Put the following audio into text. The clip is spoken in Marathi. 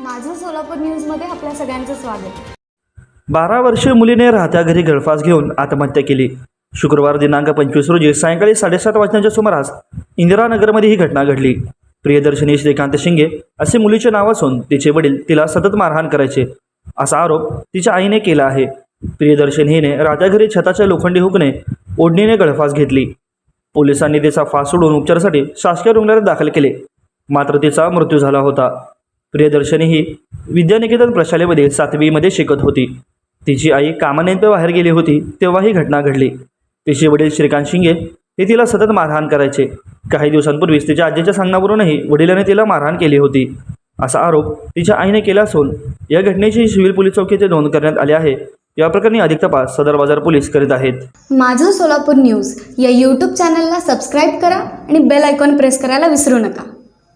माझं सोलापूर न्यूजमध्ये आपल्या सगळ्यांचं स्वागत. बारा वर्षीय मुलीने राहत्या घरी गळफास घेऊन आत्महत्या केली. शुक्रवार दिनांक पंचवीस रोजी सायंकाळी साडेसात वाजण्याच्या सुमारास इंदिरानगरमध्ये ही घटना घडली. प्रियदर्शनी श्रीकांत शिंगे असे मुलीचे नाव असून तिचे वडील तिला सतत मारहाण करायचे. असा आरोप तिच्या आईने केला आहे. प्रियदर्शन हिने राहत्या घरी छताच्या लोखंडी हुकने ओढणीने गळफास घेतली. पोलिसांनी तिचा फास सोडून उपचारासाठी शासकीय रुग्णालयात दाखल केले. मात्र तिचा मृत्यू झाला होता. प्रियदर्शनी ही विद्यानिकेतन प्रशालेमध्ये सातवीमध्ये शिकत होती. तिची आई कामानिमित्त बाहेर गेली होती तेव्हा ही घटना घडली. तिचे वडील श्रीकांत शिंगे हे तिला सतत मारहाण करायचे. काही दिवसांपूर्वीच तिच्या आजीच्या सांगण्यावरूनही वडिलांनी तिला मारहाण केली होती. असा आरोप तिच्या आईने केला असून या घटनेची सिव्हिल पोलीस चौकीचे नोंद करण्यात आली आहे. या प्रकरणी अधिक तपास सदर बाजार पोलीस करीत आहेत. माझं सोलापूर न्यूज या यूट्यूब चॅनलला सबस्क्राईब करा आणि बेल आयकॉन प्रेस करायला विसरू नका.